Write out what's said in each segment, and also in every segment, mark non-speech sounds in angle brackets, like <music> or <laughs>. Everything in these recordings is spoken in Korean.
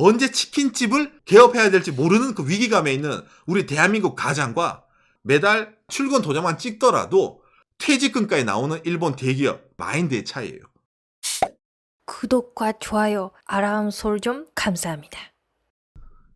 언제 치킨집을 개업해야 될지 모르는 그 위기감에 있는 우리 대한민국 가장과 매달 출근 도장만 찍더라도 퇴직금까지 나오는 일본 대기업 마인드의 차이예요. 구독과 좋아요, 알람 설정 감사합니다.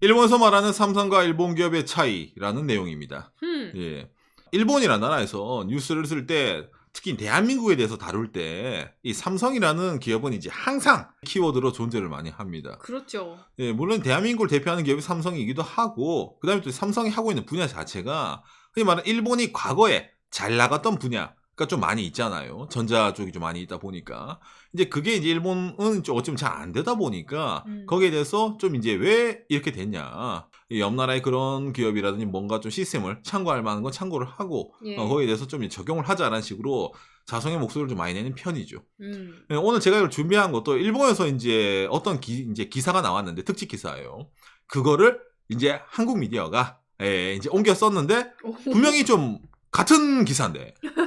일본에서 말하는 삼성과 일본 기업의 차이라는 내용입니다. 음. 예. 일본이라는 나라에서 뉴스를 쓸 때 특히 대한민국에 대해서 다룰 때 이 삼성이라는 기업은 이제 항상 키워드로 존재를 많이 합니다. 그렇죠. 예, 물론 대한민국을 대표하는 기업이 삼성이기도 하고 그다음에 또 삼성이 하고 있는 분야 자체가 흔히 말하는 일본이 과거에 잘 나갔던 분야가 좀 많이 있잖아요. 전자 쪽이 좀 많이 있다 보니까 이제 그게 이제 일본은 좀 어쩌면 잘 안 되다 보니까 음. 거기에 대해서 좀 이제 왜 이렇게 됐냐. 이옆 나라의 그런 기업이라든지 뭔가 좀 시스템을 참고할 만한 건 참고를 하고 예. 어, 거기에 대해서 좀 적용을 하자라는 식으로 자성의 목소리를 좀 많이 내는 편이죠. 음. 네, 오늘 제가 이걸 준비한 것도 일본에서 이제 어떤 기, 이제 기사가 나왔는데 특집 기사예요. 그거를 이제 한국 미디어가 예, 이제 옮겨 썼는데 오. 분명히 좀 같은 기사인데 <laughs>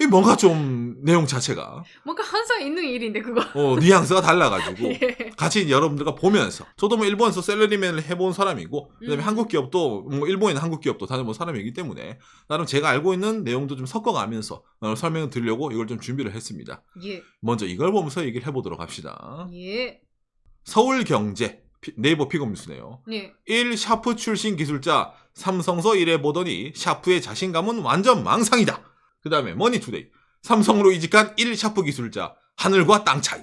이 뭔가 좀 내용 자체가 뭔가 항상 있는 일인데 그거. 어, 뉘앙스가 달라가지고 <laughs> 예. 같이 여러분들과 보면서 저도 뭐 일본에서 셀러리맨을 해본 사람이고 그다음에 음. 한국 기업도 뭐 일본에 있는 한국 기업도 다녀본 사람이기 때문에 나름 제가 알고 있는 내용도 좀 섞어가면서 어, 설명을 드리려고 이걸 좀 준비를 했습니다. 예. 먼저 이걸 보면서 얘기를 해보도록 합시다. 예. 서울경제 피- 네이버 픽업 뉴스네요. 예. 1 샤프 출신 기술자 삼성서 일해 보더니 샤프의 자신감은 완전 망상이다. 그 다음에 머니투데이 삼성으로 이직한 1 샤프 기술자 하늘과 땅 차이.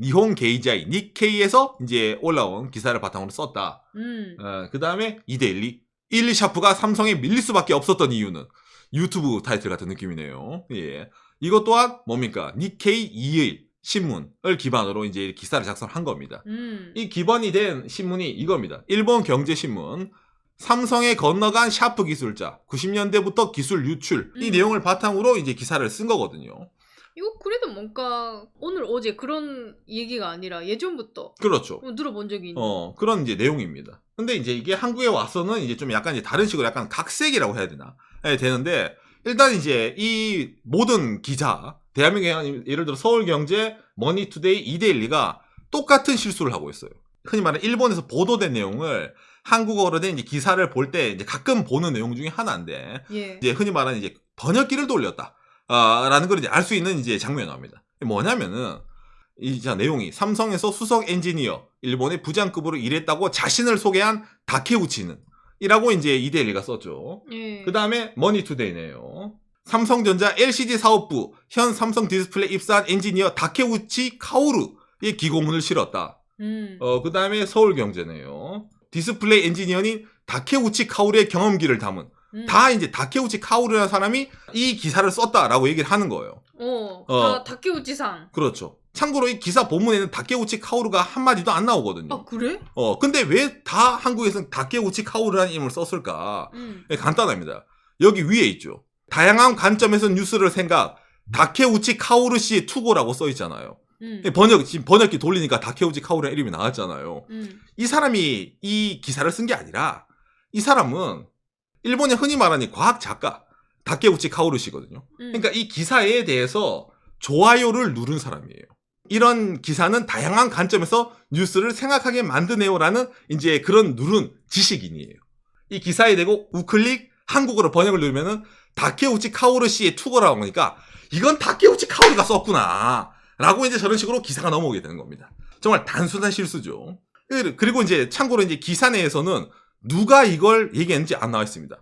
니혼 게이자이 니케이에서 이제 올라온 기사를 바탕으로 썼다. 음. 어, 그 다음에 이데일리 1 샤프가 삼성에 밀릴 수밖에 없었던 이유는 유튜브 타이틀 같은 느낌이네요. 예. 이것 또한 뭡니까? 니케이 2일 신문을 기반으로 이제 기사를 작성한 겁니다. 음. 이 기반이 된 신문이 이겁니다. 일본 경제신문. 삼성에 건너간 샤프 기술자. 90년대부터 기술 유출. 이 음. 내용을 바탕으로 이제 기사를 쓴 거거든요. 이거 그래도 뭔가 오늘 어제 그런 얘기가 아니라 예전부터 그렇죠. 뭐 들어본 적이 있는. 어, 그런 이제 내용입니다. 근데 이제 이게 한국에 와서는 이제 좀 약간 이제 다른 식으로 약간 각색이라고 해야 되나? 예, 되는데, 일단 이제 이 모든 기자, 대한민국의 한 예를 들어 서울경제, 머니투데이, 이데일리가 똑같은 실수를 하고 있어요. 흔히 말하는 일본에서 보도된 내용을 한국어로 된 이제 기사를 볼 때 이제 가끔 보는 내용 중에 하나인데, 예. 이제 흔히 말하는 이제 번역기를 돌렸다. 아, 라는 걸 이제 알 수 있는 이제 장면이 나옵니다. 뭐냐면은, 이 자, 내용이 삼성에서 수석 엔지니어, 일본의 부장급으로 일했다고 자신을 소개한 다케우치는, 이라고 이제 이데일리가 썼죠. 예. 그 다음에 머니투데이네요. 삼성전자 LCD 사업부, 현 삼성 디스플레이 입사한 엔지니어 다케우치 카오루의 기고문을 실었다. 음. 어, 그 다음에 서울경제네요. 디스플레이 엔지니어인 다케우치 카오루의 경험기를 담은 음. 다 이제 다케우치 카오루라는 사람이 이 기사를 썼다라고 얘기를 하는 거예요. 어. 어. 다 다케우치상. 그렇죠. 참고로 이 기사 본문에는 다케우치 카오루가 한마디도 안 나오거든요. 아 그래? 어, 근데 왜 다 한국에서는 다케우치 카오루라는 이름을 썼을까? 음. 예, 간단합니다. 여기 위에 있죠. 다양한 관점에서 뉴스를 생각, 다케우치 카오루 씨의 투고라고 써 있잖아요. 음. 예, 번역, 지금 번역기 돌리니까 다케우치 카오루라는 이름이 나왔잖아요. 음. 이 사람이 이 기사를 쓴 게 아니라 이 사람은 일본의 흔히 말하는 과학 작가 다케우치 카오루 씨거든요. 음. 그러니까 이 기사에 대해서 좋아요를 누른 사람이에요. 이런 기사는 다양한 관점에서 뉴스를 생각하게 만드네요라는 이제 그런 누른 지식인이에요. 이 기사에 대고 우클릭 한국어로 번역을 누르면은 다케우치 카오루 씨의 투고라고 하니까 이건 다케우치 카오루가 썼구나. 라고 이제 저런 식으로 기사가 넘어오게 되는 겁니다. 정말 단순한 실수죠. 그리고 이제 참고로 이제 기사 내에서는 누가 이걸 얘기했는지 안 나와 있습니다.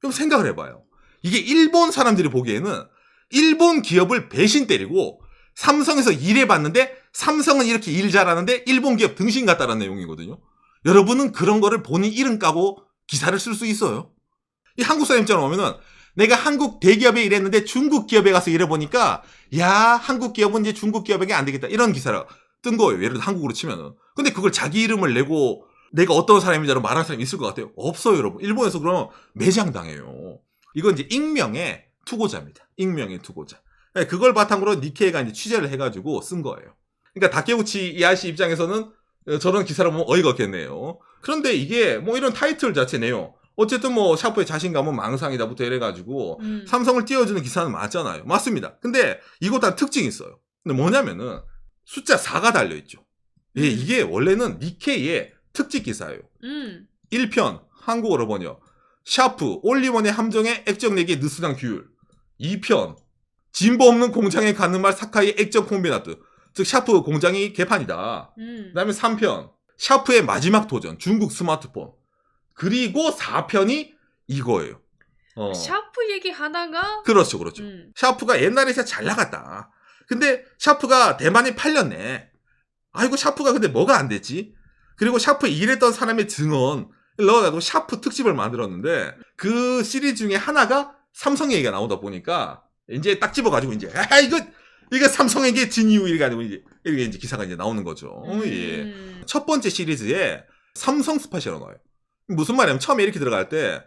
그럼 생각을 해봐요. 이게 일본 사람들이 보기에는 일본 기업을 배신 때리고 삼성에서 일해봤는데 삼성은 이렇게 일 잘하는데 일본 기업 등신 같다라는 내용이거든요. 여러분은 그런 거를 본인 이름 까고 기사를 쓸 수 있어요. 이 한국 사람처럼 오면은 내가 한국 대기업에 일했는데 중국 기업에 가서 일해보니까 야 한국 기업은 이제 중국 기업에게 안 되겠다 이런 기사를 뜬 거예요. 예를 들어 한국으로 치면은. 근데 그걸 자기 이름을 내고 내가 어떤 사람인지로 말하는 사람이 있을 것 같아요. 없어요, 여러분. 일본에서 그러면 매장당해요. 이건 이제 익명의 투고자입니다. 익명의 투고자. 네, 그걸 바탕으로 니케이가 이제 취재를 해가지고 쓴 거예요. 그러니까 다케우치 이아시 입장에서는 어, 저런 기사를 보면 어이가 없겠네요. 그런데 이게 뭐 이런 타이틀 자체 내용. 어쨌든 뭐 샤프의 자신감은 망상이다부터 이래가지고 음. 삼성을 띄워주는 기사는 맞잖아요. 맞습니다. 근데 이것도 한 특징이 있어요. 근데 뭐냐면은 숫자 4가 달려있죠. 예, 음. 이게 원래는 니케이의 특집 기사예요. 음. 1편 한국어로 번역 샤프 올리원의 함정의 액정 내기 느슨한 규율 2편 진보 없는 공장에 가는 말 사카이 액정 콤비나트 즉 샤프 공장이 개판이다 음. 그 다음에 3편 샤프의 마지막 도전 중국 스마트폰 그리고 4편이 이거예요 어. 샤프 얘기 하다가 그렇죠 그렇죠 음. 샤프가 옛날에 진짜 잘 나갔다 근데 샤프가 대만에 팔렸네 아이고 샤프가 근데 뭐가 안 됐지 그리고 샤프에 일했던 사람의 증언 넣어가지고 샤프 특집을 만들었는데 그 시리즈 중에 하나가 삼성 얘기가 나오다 보니까 이제 딱 집어가지고 이제 아 이거 이거 삼성에게 진 이유 이래 가지고 이제 이렇게 이제 기사가 이제 나오는 거죠. 예. 음. 첫 번째 시리즈에 삼성 스팟이라고 나와요. 무슨 말이냐면 처음에 이렇게 들어갈 때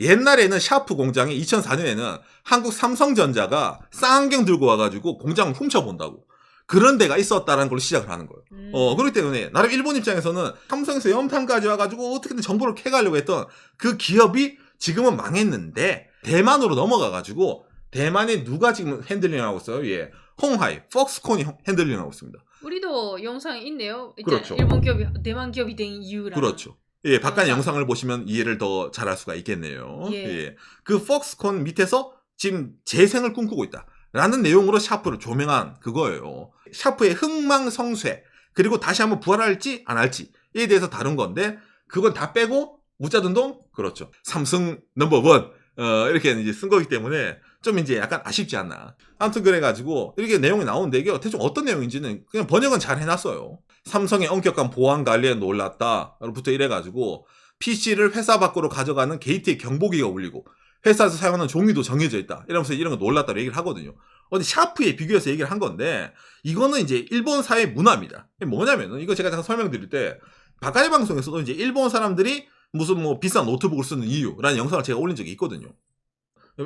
옛날에는 샤프 공장이 2004년에는 한국 삼성전자가 쌍안경 들고 와가지고 공장을 훔쳐본다고 그런 데가 있었다라는 걸로 시작을 하는 거예요. 음. 어, 그렇기 때문에, 나름 일본 입장에서는 삼성에서 염탐까지 와가지고 어떻게든 정보를 캐가려고 했던 그 기업이 지금은 망했는데, 대만으로 넘어가가지고, 대만에 누가 지금 핸들링하고 있어요? 예. 홍하이, 폭스콘이 핸들링하고 있습니다. 우리도 영상이 있네요. 그렇죠. 일본 기업이 대만 기업이 된 이유랑. 그렇죠. 예, 바깥의 영상. 영상을 보시면 이해를 더 잘할 수가 있겠네요. 예. 예. 그 폭스콘 밑에서 지금 재생을 꿈꾸고 있다. 라는 내용으로 샤프를 조명한 그거예요. 샤프의 흥망성쇠, 그리고 다시 한번 부활할지 안 할지에 대해서 다룬 건데, 그건 다 빼고, 우짜든동? 그렇죠. 삼성 넘버원. 어, 이렇게 이제 쓴 거기 때문에 좀 이제 약간 아쉽지 않나. 아무튼 그래가지고, 이렇게 내용이 나오는데, 이게 대충 어떤 내용인지는 그냥 번역은 잘 해놨어요. 삼성의 엄격한 보안 관리에 놀랐다. 부터 이래가지고, PC를 회사 밖으로 가져가는 게이트에 경보기가 울리고, 회사에서 사용하는 종이도 정해져 있다. 이러면서 이런 거 놀랐다고 얘기를 하거든요. 어디 샤프에 비교해서 얘기를 한 건데, 이거는 이제 일본 사회 문화입니다. 뭐냐면은, 이거 제가 잠깐 설명드릴 때, 바카리 방송에서도 이제 일본 사람들이 무슨 뭐 비싼 노트북을 쓰는 이유라는 영상을 제가 올린 적이 있거든요.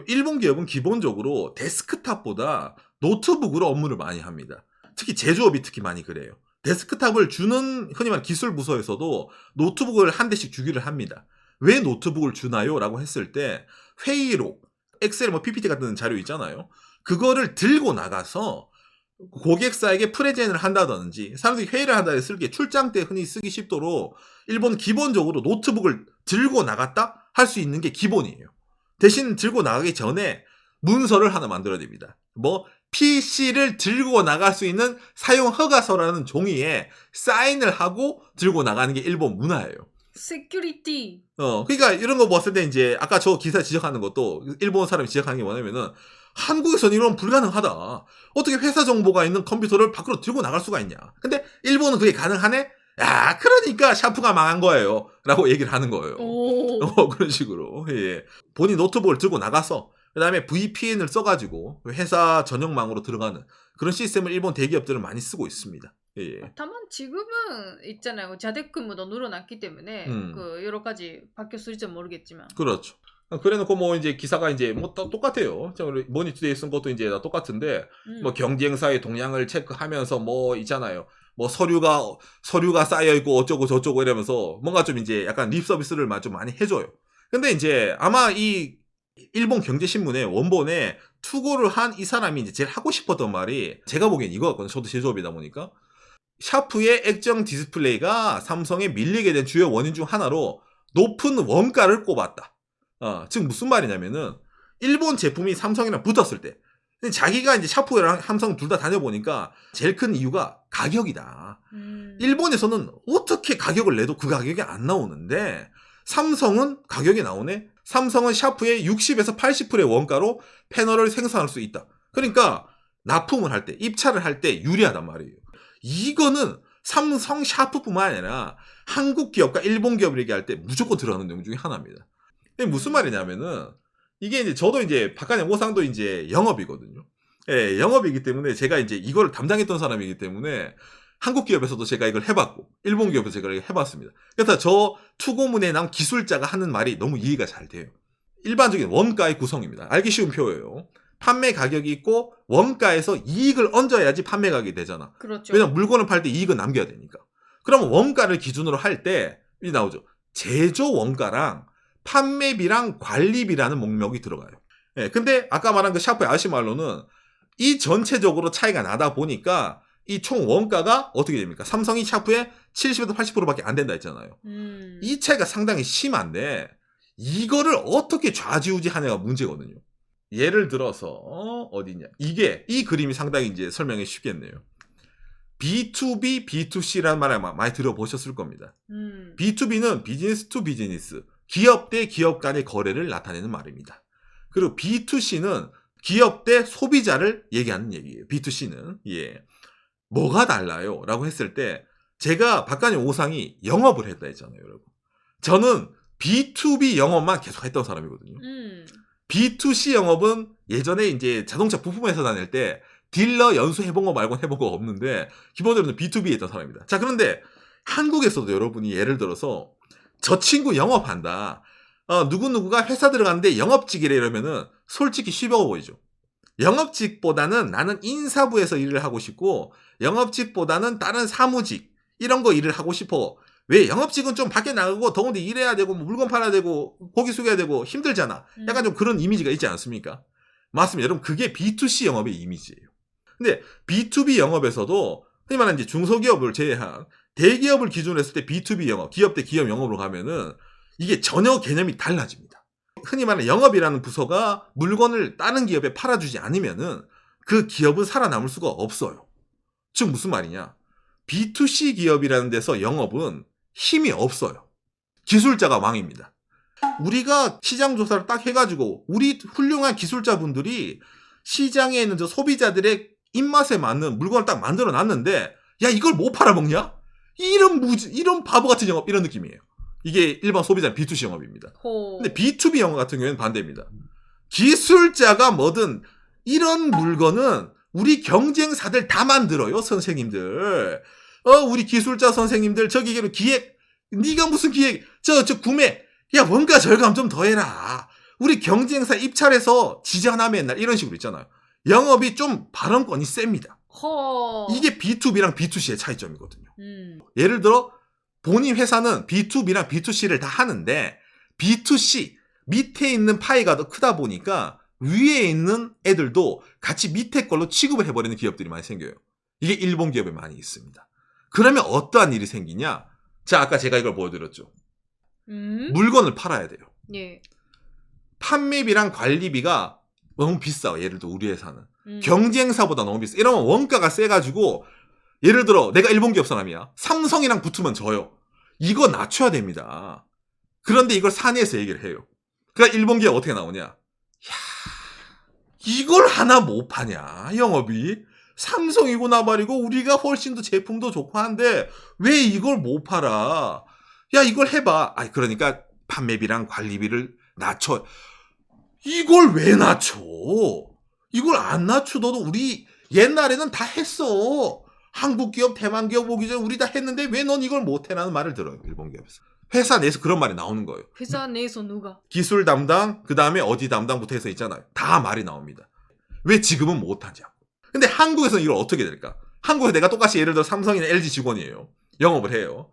일본 기업은 기본적으로 데스크탑보다 노트북으로 업무를 많이 합니다. 특히 제조업이 특히 많이 그래요. 데스크탑을 주는 흔히 말하는 기술 부서에서도 노트북을 한 대씩 주기를 합니다. 왜 노트북을 주나요? 라고 했을 때 회의록, 엑셀 뭐 PPT 같은 자료 있잖아요. 그거를 들고 나가서 고객사에게 프레젠을 한다든지 사람들이 회의를 한다 했을 때 출장 때 흔히 쓰기 쉽도록 일본 기본적으로 노트북을 들고 나갔다 할 수 있는 게 기본이에요. 대신 들고 나가기 전에 문서를 하나 만들어야 됩니다. 뭐 PC를 들고 나갈 수 있는 사용 허가서라는 종이에 사인을 하고 들고 나가는 게 일본 문화예요. 세큐리티. 어, 그러니까 이런 거 봤을 때 이제 아까 저 기사 지적하는 것도 일본 사람이 지적하는 게 뭐냐면은 한국에서는 이런 불가능하다. 어떻게 회사 정보가 있는 컴퓨터를 밖으로 들고 나갈 수가 있냐. 근데 일본은 그게 가능하네? 야, 그러니까 샤프가 망한 거예요. 라고 얘기를 하는 거예요. 오. 어, 그런 식으로. 예. 본인 노트북을 들고 나가서, 그 다음에 VPN을 써가지고 회사 전용망으로 들어가는 그런 시스템을 일본 대기업들은 많이 쓰고 있습니다. 예. 다만 지금은 있잖아요. 자택근무도 늘어났기 때문에 음. 그 여러 가지 바뀌었을지 모르겠지만. 그렇죠. 그래놓고 뭐 이제 기사가 이제 뭐다 똑같아요. 머니투데이 쓴 것도 이제 다 똑같은데 음. 뭐 경쟁사의 동향을 체크하면서 뭐 있잖아요. 뭐 서류가 서류가 쌓여 있고 어쩌고 저쩌고 이러면서 뭔가 좀 이제 약간 립 서비스를 좀 많이 해줘요. 근데 이제 아마 이 일본 경제신문의 원본에 투고를 한 이 사람이 이제 제일 하고 싶었던 말이 제가 보기엔 이거였거든요. 저도 제조업이다 보니까 샤프의 액정 디스플레이가 삼성에 밀리게 된 주요 원인 중 하나로 높은 원가를 꼽았다. 어, 즉 무슨 말이냐면은 일본 제품이 삼성이랑 붙었을 때 자기가 이제 샤프랑 삼성 둘 다 다녀보니까 제일 큰 이유가 가격이다. 음. 일본에서는 어떻게 가격을 내도 그 가격이 안 나오는데 삼성은 가격이 나오네. 삼성은 샤프의 60에서 80%의 원가로 패널을 생산할 수 있다. 그러니까 납품을 할 때, 입찰을 할 때 유리하단 말이에요. 이거는 삼성 샤프뿐만 아니라 한국 기업과 일본 기업을 얘기할 때 무조건 들어가는 내용 중에 하나입니다. 이게 무슨 말이냐면은 이게 이제 저도 이제 박간의 오상도 이제 영업이거든요. 예, 영업이기 때문에 제가 이제 이걸 담당했던 사람이기 때문에 한국 기업에서도 제가 이걸 해봤고 일본 기업에서 제가 이걸 해봤습니다. 그래서 저 투고문에 나온 기술자가 하는 말이 너무 이해가 잘 돼요. 일반적인 원가의 구성입니다. 알기 쉬운 표예요. 판매 가격이 있고 원가에서 이익을 얹어야지 판매 가격이 되잖아. 그렇죠. 왜냐면 물건을 팔 때 이익은 남겨야 되니까. 그러면 원가를 기준으로 할 때, 이 나오죠. 제조 원가랑 판매비랑 관리비라는 목록이 들어가요. 예, 근데 아까 말한 그 샤프의 아시 말로는 이 전체적으로 차이가 나다 보니까 이 총 원가가 어떻게 됩니까? 삼성이 샤프의 70에서 80%밖에 안 된다 했잖아요. 음. 이 차이가 상당히 심한데 이거를 어떻게 좌지우지하냐가 문제거든요. 예를 들어서 어, 어디냐? 이게 이 그림이 상당히 이제 설명이 쉽겠네요. B2B, B2C라는 말을 많이 들어보셨을 겁니다. 음. B2B는 비즈니스 투 비즈니스, 기업 대 기업 간의 거래를 나타내는 말입니다. 그리고 B2C는 기업 대 소비자를 얘기하는 얘기예요. B2C는. 예. 뭐가 달라요? 라고 했을 때, 제가 박간의 오상이 영업을 했다 했잖아요, 여러분. 저는 B2B 영업만 계속 했던 사람이거든요. 음. B2C 영업은 예전에 이제 자동차 부품 회사 다닐 때 딜러 연수 해본 거 말고는 해본 거 없는데 기본적으로 B2B 했던 사람입니다. 자 그런데 한국에서도 여러분이 예를 들어서 저 친구 영업한다. 어, 누구누구가 회사 들어갔는데 영업직이래 이러면은 솔직히 쉬워 보이죠. 영업직보다는 나는 인사부에서 일을 하고 싶고 영업직보다는 다른 사무직 이런 거 일을 하고 싶어. 왜 영업직은 좀 밖에 나가고 더운데 일해야 되고 뭐 물건 팔아야 되고 고기 숙여야 되고 힘들잖아. 약간 좀 그런 이미지가 있지 않습니까? 맞습니다. 여러분 그게 B2C 영업의 이미지예요. 근데 B2B 영업에서도 흔히 말하는 이제 중소기업을 제외한 대기업을 기준으로 했을 때 B2B 영업, 기업 대 기업 영업으로 가면은 이게 전혀 개념이 달라집니다. 흔히 말하는 영업이라는 부서가 물건을 다른 기업에 팔아주지 않으면은 그 기업은 살아남을 수가 없어요. 즉 무슨 말이냐? B2C 기업이라는 데서 영업은 힘이 없어요. 기술자가 왕입니다. 우리가 시장 조사를 딱 해가지고 우리 훌륭한 기술자분들이 시장에 있는 저 소비자들의 입맛에 맞는 물건을 딱 만들어 놨는데 야 이걸 못 팔아먹냐? 이런 무지 이런 바보 같은 영업 이런 느낌이에요. 이게 일반 소비자 B2C 영업입니다. 호. 근데 B2B 영업 같은 경우에는 반대입니다. 기술자가 뭐든 이런 물건은 우리 경쟁사들 다 만들어요, 선생님들. 어, 우리 기술자 선생님들 저기 기로 기획 네가 무슨 기획 저저 구매 야 원가 절감 좀 더 해라. 우리 경쟁사 입찰해서 지잖아 맨날 이런 식으로 있잖아요. 영업이 좀 발언권이 셉니다. 허. 이게 B2B랑 B2C의 차이점이거든요. 음. 예를 들어 본인 회사는 B2B랑 B2C를 다 하는데 B2C 밑에 있는 파이가 더 크다 보니까 위에 있는 애들도 같이 밑에 걸로 취급을 해버리는 기업들이 많이 생겨요. 이게 일본 기업에 많이 있습니다. 그러면 어떠한 일이 생기냐? 자, 아까 제가 이걸 보여드렸죠. 음. 물건을 팔아야 돼요. 예. 판매비랑 관리비가 너무 비싸요. 예를 들어 우리 회사는. 음. 경쟁사보다 너무 비싸. 이러면 원가가 세가지고 예를 들어 내가 일본 기업 사람이야. 삼성이랑 붙으면 져요. 이거 낮춰야 됩니다. 그런데 이걸 사내에서 얘기를 해요. 그러니까 일본 기업 어떻게 나오냐? 야, 이걸 하나 못 파냐? 영업이 삼성이고 나발이고 우리가 훨씬 더 제품도 좋고 한데 왜 이걸 못 팔아? 야 이걸 해봐. 아 그러니까 판매비랑 관리비를 낮춰. 이걸 왜 낮춰? 이걸 안 낮추어도 우리 옛날에는 다 했어. 한국 기업, 대만 기업 오기 전에 우리 다 했는데 왜 넌 이걸 못해라는 말을 들어요. 일본 기업에서. 회사 내에서 그런 말이 나오는 거예요. 회사 내에서 누가? 기술 담당, 그 다음에 어디 담당부터 해서 있잖아요. 다 말이 나옵니다. 왜 지금은 못하냐? 근데 한국에서는 이걸 어떻게 될까? 한국에 내가 똑같이 예를 들어 삼성이나 LG 직원이에요. 영업을 해요.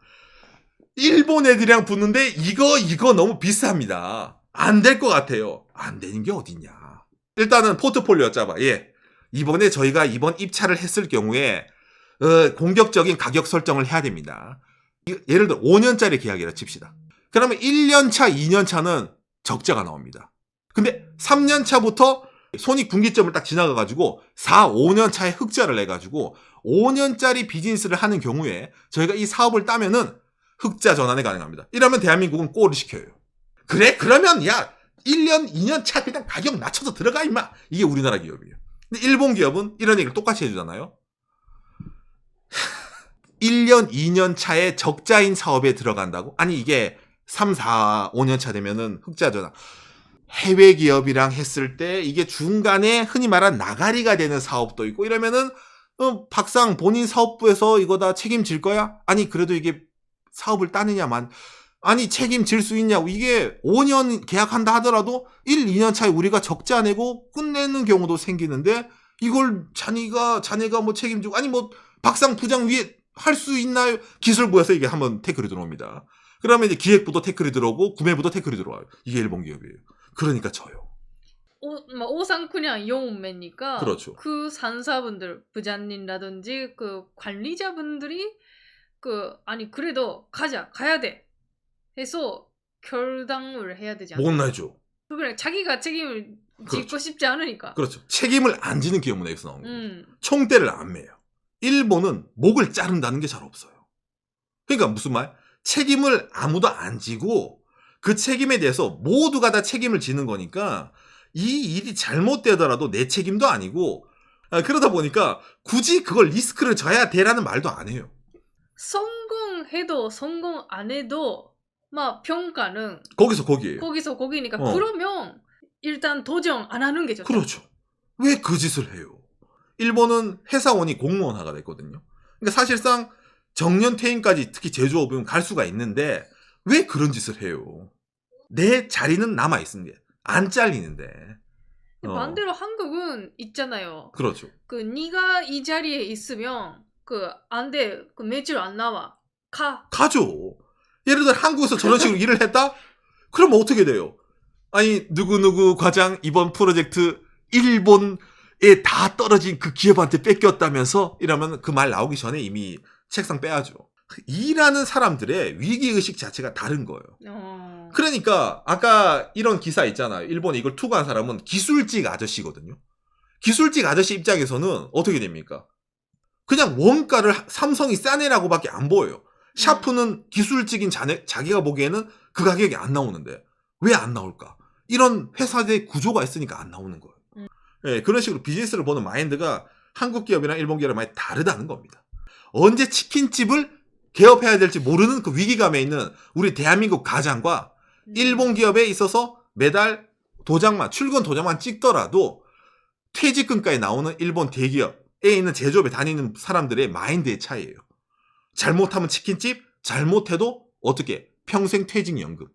일본 애들이랑 붙는데 이거, 이거 너무 비쌉니다. 안 될 것 같아요. 안 되는 게 어딨냐. 일단은 포트폴리오 짜봐. 예. 이번에 저희가 이번 입찰을 했을 경우에, 어, 공격적인 가격 설정을 해야 됩니다. 이- 예를 들어 5년짜리 계약이라 칩시다. 그러면 1년차, 2년차는 적자가 나옵니다. 근데 3년차부터 손익 분기점을 딱 지나가가지고 4, 5년차에 흑자를 내가지고 5년짜리 비즈니스를 하는 경우에 저희가 이 사업을 따면은 흑자 전환이 가능합니다. 이러면 대한민국은 꼴을 시켜요. 그래? 그러면 야 1년, 2년 차 그냥 가격 낮춰서 들어가 임마. 이게 우리나라 기업이에요. 근데 일본 기업은 이런 얘기를 똑같이 해주잖아요. 1년, 2년 차에 적자인 사업에 들어간다고? 아니 이게 3, 4, 5년 차 되면은 흑자 전환. 해외 기업이랑 했을 때 이게 중간에 흔히 말한 나가리가 되는 사업도 있고 이러면은 어, 박상 본인 사업부에서 이거 다 책임질 거야? 아니 그래도 이게 사업을 따느냐만 아니 책임질 수 있냐고 이게 5년 계약한다 하더라도 1, 2년 차에 우리가 적자 내고 끝내는 경우도 생기는데 이걸 자네가 자네가 뭐 책임지고 아니 뭐 박상 부장 위에 할 수 있나요? 기술부에서 이게 한번 태클이 들어옵니다. 그러면 이제 기획부도 태클이 들어오고 구매부도 태클이 들어와요. 이게 일본 기업이에요. 그러니까 져요. 오, 막 오상 그냥 영웅매니까 그렇죠. 그 산사분들 부장님이라든지 그 관리자분들이 그 아니 그래도 가자 가야 돼 해서 결단을 해야 되지 않나? 못 내죠. 그래 자기가 책임을 짓고 그렇죠. 싶지 않으니까. 그렇죠. 책임을 안 지는 기업은 여기서 나오는 거예요. 음. 총대를 안 매요. 일본은 목을 자른다는 게 잘 없어요. 그러니까 무슨 말? 책임을 아무도 안 지고 그 책임에 대해서 모두가 다 책임을 지는 거니까 이 일이 잘못되더라도 내 책임도 아니고 아, 그러다 보니까 굳이 그걸 리스크를 져야 돼라는 말도 안 해요. 성공해도 성공 안 해도 막 평가는 거기서 거기에요. 거기서 거기니까 어. 그러면 일단 도전 안 하는 게 좋다. 그렇죠. 왜 그 짓을 해요? 일본은 회사원이 공무원화가 됐거든요. 그러니까 사실상 정년 퇴임까지 특히 제조업은 갈 수가 있는데 왜 그런 짓을 해요? 내 자리는 남아 있는데 안 잘리는데. 어, 반대로 한국은 있잖아요. 그렇죠. 그 네가 이 자리에 있으면 그 안 돼. 그 매출 안 나와. 가. 가죠. 예를 들어 한국에서 저런 식으로 일을 했다? 그러면 어떻게 돼요? 아니 누구누구 과장 이번 프로젝트 일본에 다 떨어진 그 기업한테 뺏겼다면서 이러면 그 말 나오기 전에 이미 책상 빼야죠. 일하는 사람들의 위기의식 자체가 다른 거예요. 어. 그러니까 아까 이런 기사 있잖아요. 일본에 이걸 투구한 사람은 기술직 아저씨거든요. 기술직 아저씨 입장에서는 어떻게 됩니까? 그냥 원가를 삼성이 싸내라고 밖에 안 보여요. 샤프는 기술직인 자네, 자기가 보기에는 그 가격이 안 나오는데 왜 안 나올까? 이런 회사의 구조가 있으니까 안 나오는 거예요. 음. 예, 그런 식으로 비즈니스를 보는 마인드가 한국 기업이랑 일본 기업이 많이 다르다는 겁니다. 언제 치킨집을 개업해야 될지 모르는 그 위기감에 있는 우리 대한민국 가장과 음. 일본 기업에 있어서 매달 도장만 출근 도장만 찍더라도 퇴직금까지 나오는 일본 대기업에 있는 제조업에 다니는 사람들의 마인드의 차이예요. 잘못하면 치킨집, 잘못해도 어떻게 평생 퇴직연금.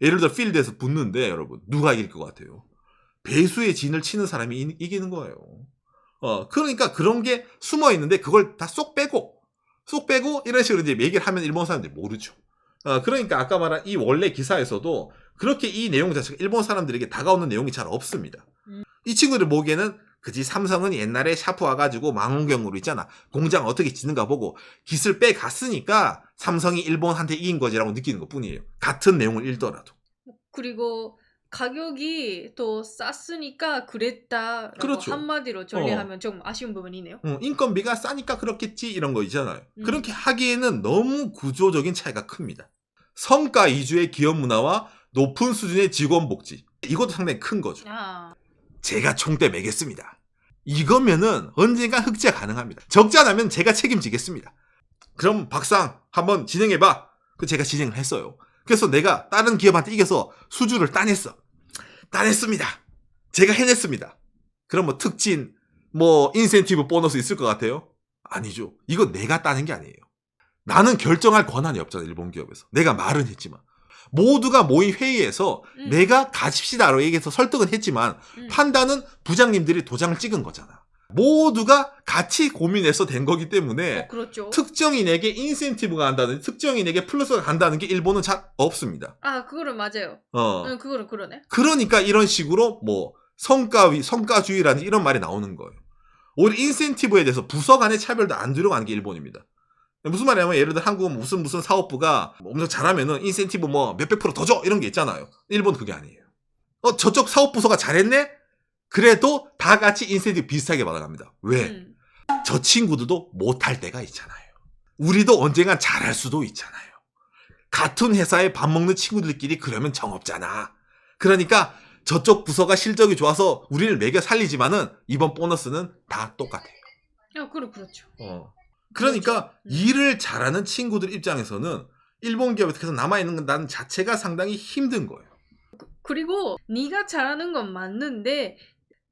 예를 들어 필드에서 붙는데 여러분 누가 이길 것 같아요? 배수의 진을 치는 사람이 이- 이기는 거예요. 어 그러니까 그런 게 숨어 있는데 그걸 다 쏙 빼고 쏙 빼고 이런 식으로 이제 얘기를 하면 일본 사람들이 모르죠. 어, 그러니까 아까 말한 이 원래 기사에서도 그렇게 이 내용 자체가 일본 사람들에게 다가오는 내용이 잘 없습니다. 음. 이 친구들 보기에는 그지 삼성은 옛날에 샤프 와가지고 망원경으로 있잖아. 공장 어떻게 짓는가 보고 기술 빼갔으니까 삼성이 일본한테 이긴 거지라고 느끼는 것 뿐이에요. 같은 내용을 읽더라도. 그리고 가격이 더 쌌으니까 그랬다라고 그렇죠. 한마디로 정리하면 좀 아쉬운 부분이네요. 어, 인건비가 싸니까 그렇겠지 이런 거 있잖아요. 음. 그렇게 하기에는 너무 구조적인 차이가 큽니다. 성과 위주의 기업 문화와 높은 수준의 직원 복지. 이것도 상당히 큰 거죠. 아, 제가 총대 매겠습니다. 이거면은 언젠가 흑자 가능합니다. 적자 나면 제가 책임지겠습니다. 그럼 박상 한번 진행해봐. 그 제가 진행을 했어요. 그래서 내가 다른 기업한테 이겨서 수주를 따냈어. 따냈습니다. 제가 해냈습니다. 그럼 뭐 특진, 뭐 인센티브 보너스 있을 것 같아요? 아니죠. 이거 내가 따낸 게 아니에요. 나는 결정할 권한이 없잖아, 일본 기업에서. 내가 말은 했지만. 모두가 모인 회의에서 음. 내가 가십시다로 얘기해서 설득은 했지만 음. 판단은 부장님들이 도장을 찍은 거잖아. 모두가 같이 고민해서 된 거기 때문에 어, 그렇죠. 특정인에게 인센티브가 간다든지 특정인에게 플러스가 간다는 게 일본은 잘 없습니다. 아, 그거는 맞아요. 어. 응, 그거는 그러네. 그러니까 이런 식으로 뭐 성과위, 성과주의라는 이런 말이 나오는 거예요. 오히려 인센티브에 대해서 부서 간의 차별도 안 들어가는 게 일본입니다. 무슨 말이냐면 예를 들어 한국은 무슨 무슨 사업부가 엄청 잘하면은 인센티브 뭐 몇백 프로 더 줘 이런 게 있잖아요. 일본은 그게 아니에요. 어 저쪽 사업부서가 잘했네? 그래도 다 같이 인센티브 비슷하게 받아갑니다. 왜? 음. 저 친구들도 못할 때가 있잖아요. 우리도 언젠간 잘할 수도 있잖아요. 같은 회사에 밥 먹는 친구들끼리 그러면 정없잖아. 그러니까 저쪽 부서가 실적이 좋아서 우리를 매겨 살리지만은 이번 보너스는 다 똑같아요. 야, 그래 그렇죠. 그러니까 음. 일을 잘하는 친구들 입장에서는 일본 기업에서 계속 남아 있는 자체가 상당히 힘든 거예요. 그리고 네가 잘하는 건 맞는데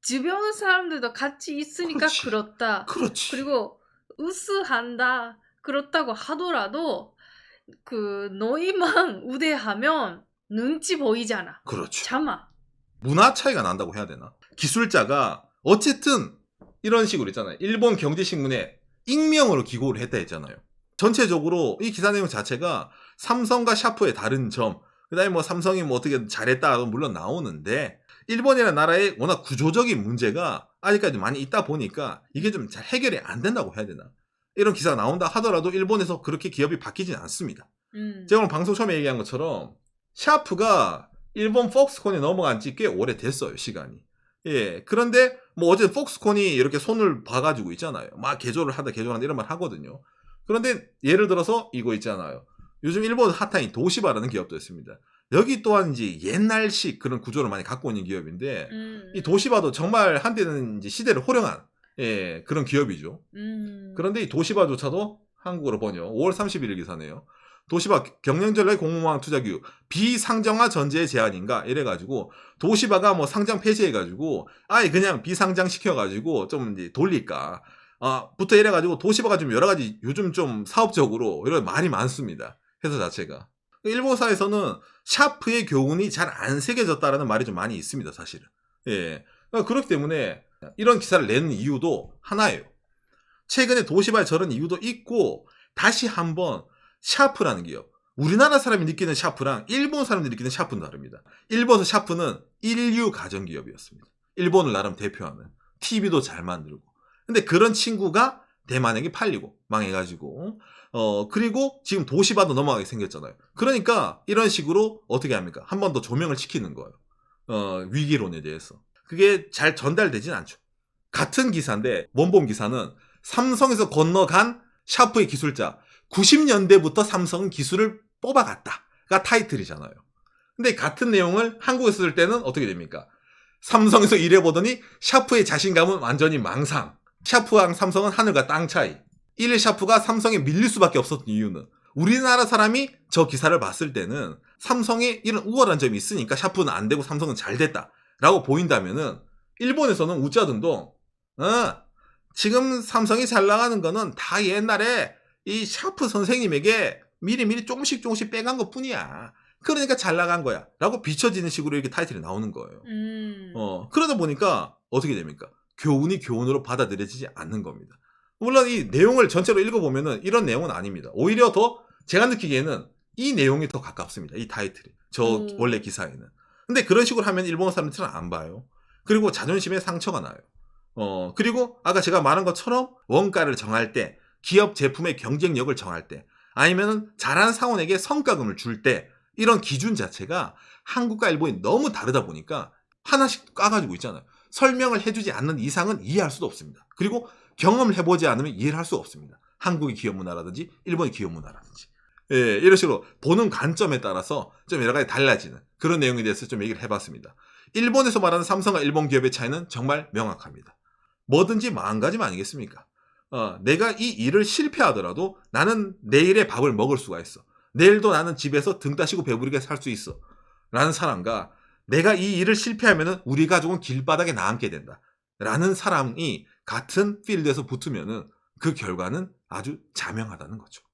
주변 사람들도 같이 있으니까 그렇지. 그렇다 그렇지. 그리고 우스한다 그렇다고 하더라도 그 너희만 <laughs> 우대하면 눈치 보이잖아. 그렇죠. 참아. 문화 차이가 난다고 해야 되나? 기술자가 어쨌든 이런 식으로 있잖아요. 일본 경제신문에 익명으로 기고를 했다 했잖아요. 전체적으로 이 기사 내용 자체가 삼성과 샤프의 다른 점, 그 다음에 뭐 삼성이 뭐 어떻게 잘했다, 물론 나오는데, 일본이라는 나라의 워낙 구조적인 문제가 아직까지 많이 있다 보니까 이게 좀 잘 해결이 안 된다고 해야 되나. 이런 기사가 나온다 하더라도 일본에서 그렇게 기업이 바뀌진 않습니다. 음. 제가 오늘 방송 처음에 얘기한 것처럼 샤프가 일본 폭스콘에 넘어간 지 꽤 오래 됐어요, 시간이. 예. 그런데 뭐 어제 폭스콘이 이렇게 손을 봐가지고 있잖아요. 막 개조를 하다 개조를 한다 이런 말 하거든요. 그런데 예를 들어서 이거 있잖아요. 요즘 일본 핫한 이 도시바라는 기업도 있습니다. 여기 또한 이제 옛날식 그런 구조를 많이 갖고 있는 기업인데 음. 이 도시바도 정말 한때는 이제 시대를 호령한 예, 그런 기업이죠. 음. 그런데 이 도시바조차도 한국어로 번역 5월 31일 기사네요. 도시바 경영전략 공무망 투자기후 비상장화 전제의 제한인가 이래가지고 도시바가 뭐 상장 폐지해가지고 아예 그냥 비상장 시켜가지고 좀 이제 돌릴까 아 부터 이래가지고 도시바가 좀 여러 가지 요즘 좀 사업적으로 이런 말이 많습니다 회사 자체가 일본사에서는 샤프의 교훈이 잘 안 새겨졌다라는 말이 좀 많이 있습니다 사실은 예 그러니까 그렇기 때문에 이런 기사를 내는 이유도 하나예요 최근에 도시바의 저런 이유도 있고 다시 한번 샤프라는 기업. 우리나라 사람이 느끼는 샤프랑 일본 사람들이 느끼는 샤프는 다릅니다. 일본에서 샤프는 인류 가전기업이었습니다. 일본을 나름 대표하는 TV도 잘 만들고. 근데 그런 친구가 대만에게 팔리고 망해가지고 어 그리고 지금 도시바도 넘어가게 생겼잖아요. 그러니까 이런 식으로 어떻게 합니까? 한 번 더 조명을 시키는 거예요. 어 위기론에 대해서 그게 잘 전달되진 않죠. 같은 기사인데 원본 기사는 삼성에서 건너간 샤프의 기술자 90년대부터 삼성은 기술을 뽑아갔다가 타이틀이잖아요. 근데 같은 내용을 한국에서 쓸 때는 어떻게 됩니까? 삼성에서 일해보더니 샤프의 자신감은 완전히 망상. 샤프랑 삼성은 하늘과 땅 차이. 1 샤프가 삼성에 밀릴 수밖에 없었던 이유는 우리나라 사람이 저 기사를 봤을 때는 삼성에 이런 우월한 점이 있으니까 샤프는 안 되고 삼성은 잘 됐다 라고 보인다면은 일본에서는 우짜등동 어, 지금 삼성이 잘 나가는 거는 다 옛날에 이 샤프 선생님에게 미리미리 조금씩 조금씩 빼간 것 뿐이야. 그러니까 잘 나간 거야. 라고 비춰지는 식으로 이렇게 타이틀이 나오는 거예요. 음. 어, 그러다 보니까 어떻게 됩니까? 교훈이 교훈으로 받아들여지지 않는 겁니다. 물론 이 내용을 전체로 읽어보면은 이런 내용은 아닙니다. 오히려 더 제가 느끼기에는 이 내용이 더 가깝습니다. 이 타이틀이. 저 음. 원래 기사에는. 근데 그런 식으로 하면 일본 사람들은 안 봐요. 그리고 자존심에 상처가 나요. 어, 그리고 아까 제가 말한 것처럼 원가를 정할 때, 기업 제품의 경쟁력을 정할 때, 아니면은 잘하는 사원에게 성과금을 줄 때, 이런 기준 자체가 한국과 일본이 너무 다르다 보니까 하나씩 까가지고 있잖아요. 설명을 해주지 않는 이상은 이해할 수도 없습니다. 그리고 경험을 해보지 않으면 이해를 할 수 없습니다. 한국의 기업 문화라든지 일본의 기업 문화라든지. 예, 이런 식으로 보는 관점에 따라서 좀 여러 가지 달라지는 그런 내용에 대해서 좀 얘기를 해봤습니다. 일본에서 말하는 삼성과 일본 기업의 차이는 정말 명확합니다. 뭐든지 마음가짐 아니겠습니까? 어, 내가 이 일을 실패하더라도 나는 내일의 밥을 먹을 수가 있어. 내일도 나는 집에서 등 따시고 배부르게 살 수 있어. 라는 사람과 내가 이 일을 실패하면 우리 가족은 길바닥에 나앉게 된다. 라는 사람이 같은 필드에서 붙으면은 그 결과는 아주 자명하다는 거죠.